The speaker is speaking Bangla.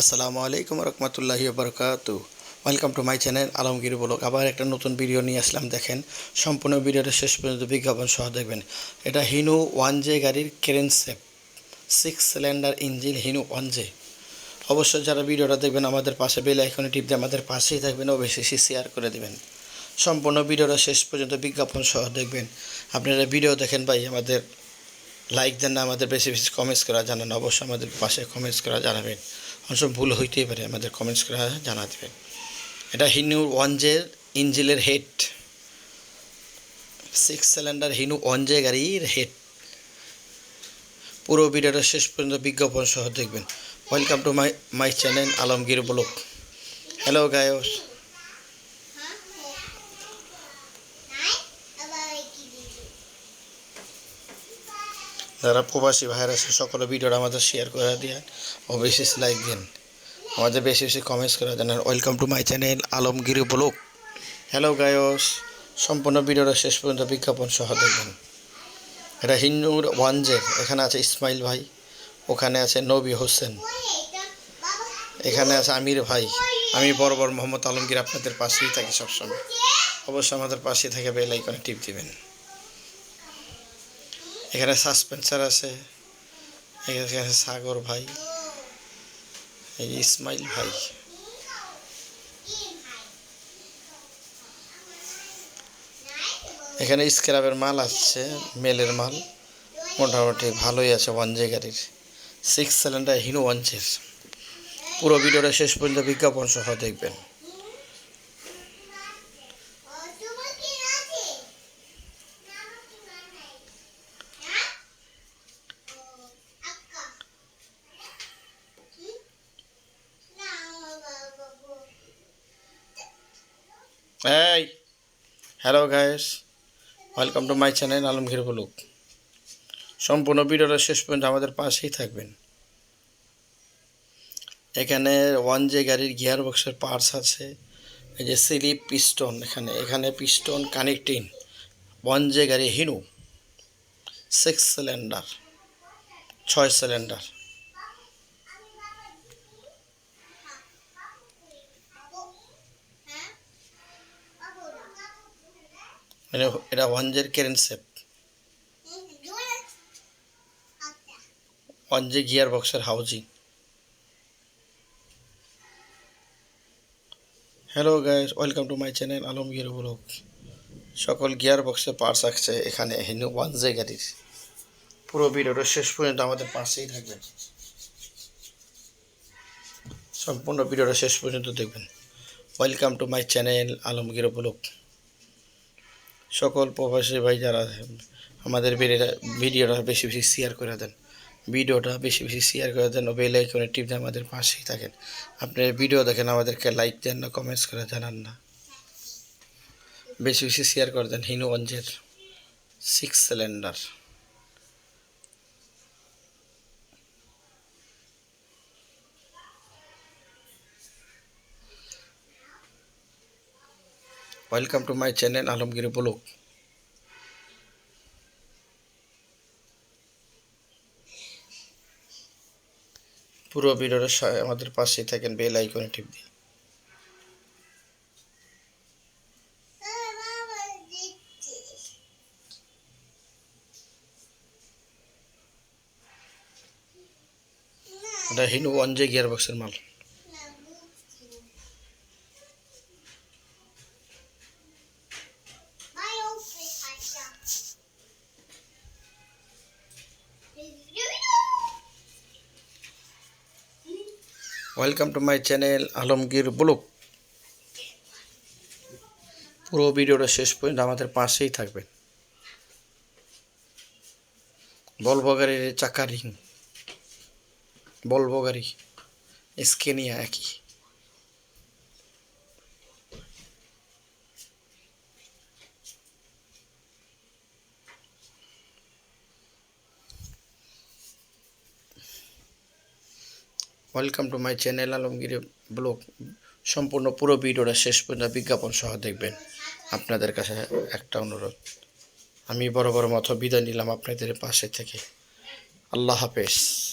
আসসালামু আলাইকুম রহমতুল্লাহি বরকাত welcome to my channel Alamgir blog আবার একটা নতুন ভিডিও নিয়ে আসলাম, দেখেন। সম্পূর্ণ ভিডিওটা শেষ পর্যন্ত বিজ্ঞাপন সহ দেখবেন। এটা হিনু ওয়ান জে গাড়ির কেরেন shape six cylinder engine Hino one J অবশ্যই যারা ভিডিওটা দেখবেন, আমাদের পাশে বেল আইকনে টিপ দিয়ে আমাদের পাশেই থাকবেন বেশি শেয়ার করে দেবেন। সম্পূর্ণ ভিডিওটা শেষ পর্যন্ত বিজ্ঞাপন সহ দেখবেন। আপনারা ভিডিও দেখেন ভাই, আমাদের লাইক দেন না, আমাদের বেশি বেশি কমেন্টস করা জানান অবশ্যই আমাদের পাশে কমেন্টস করা জানাবেন। অনেক ভুল হইতেই পারে, আমাদের কমেন্টস করে জানা দেবেন। এটা হিনু ওয়ানজের ইঞ্জিলের head six cylinder Hino one J গাড়ির হেড পুরো ভিডিওটা শেষ পর্যন্ত বিজ্ঞাপন সহ দেখবেন। Welcome to my my channel Alamgir blog hello guys যারা প্রবাসী ভাইরা আছে, সকলে ভিডিওটা আমাদের শেয়ার করে দিয়ে ও বেশি লাইক দিন। আমাদের বেশি বেশি কমেন্টস করে দেন। Welcome to my channel Alamgir blog hello guys সম্পূর্ণ ভিডিওটা শেষ পর্যন্ত বিজ্ঞাপন সহ দেখবেন। এটা হিন্দুর ওয়ানজের, এখানে আছে ইসমাইল ভাই, ওখানে আছে নবী হোসেন, এখানে আছে আমির ভাই। আমি বরাবর মোহাম্মদ আলমগীর আপনাদের পাশেই থাকি সবসময়। অবশ্যই আমাদের পাশেই থেকে বেল আইকনে টিপ দিবেন। এখানে সাসপেন্সার আছে, এখানে সাগর ভাই, এই ইসমাইল ভাই। এখানে স্ক্রাবের মাল আসছে মেলের মাল। মোটামুটি ভালোই আছে ওয়ান জে গাড়ির। সিক্স সিলিন্ডার হিনো ওয়ানজের পুরো ভিডিওটা শেষ পর্যন্ত বিজ্ঞাপন সহ দেখবেন। এই hello guys welcome to my channel Alamgir blog সম্পূর্ণ ভিডিওটা শেষ পর্যন্ত আমাদের পাশেই থাকবেন। এখানে ওয়ান জে গাড়ির গিয়ার বক্সের পার্টস আছে, এই যে স্লিপ পিস্টন এখানে এখানে পিস্টন কানেক্টিং ওয়ান জে গাড়ি হিনু সিক্স সিলিন্ডার ছয় সিলিন্ডার মানে এটা ওয়ান জের কেরেন সেপ ওয়ান জে গিয়ার বক্সের housing. Hello guys welcome to my channel Alamgir blog সকল গিয়ার বক্সে পার্টস আছে এখানে হিনু ওয়ান জে গাড়ির। পুরো ভিডিওটা শেষ পর্যন্ত আমাদের পাশেই থাকবেন। সম্পূর্ণ ভিডিওটা শেষ পর্যন্ত দেখবেন। Welcome to my channel Alamgir blog সকল প্রবাসী ভাই যারা আছেন, আমাদের ভিডিওটা বেশি বেশি শেয়ার করে দেন। ভিডিওটা বেশি বেশি শেয়ার করে দেন ও বেল আইকনে টিপ দিয়ে আমাদের পাশেই থাকেন। আপনি ভিডিও দেখেন আমাদেরকে লাইক দেন না কমেন্টস করে জানান না। বেশি বেশি শেয়ার করে দেন Hino অঞ্জের six cylinder welcome to my channel Alamgir blog পুরো ভিডিওটা আমাদের পাশেই থাকেন, বেল আইকনে টিপ এটা হিনু ওয়ান জে গিয়ার বক্সের মাল। Welcome to my channel Alamgir blog পুরো ভিডিওটা শেষ পর্যন্ত আমাদের পাশেই থাকবেন। বলব গাড়ির চাকা রিং। বলব স্কেনিয়া একই। Welcome to my channel Alamgir blog সম্পূর্ণ পুরো ভিডিওটা শেষ পর্যন্ত বিজ্ঞাপন সহ দেখবেন। আপনাদের কাছে একটা অনুরোধ। আমি বড় বড় মতো বিদায় নিলাম আপনাদের পাশে থেকে। আল্লাহ হাফেজ।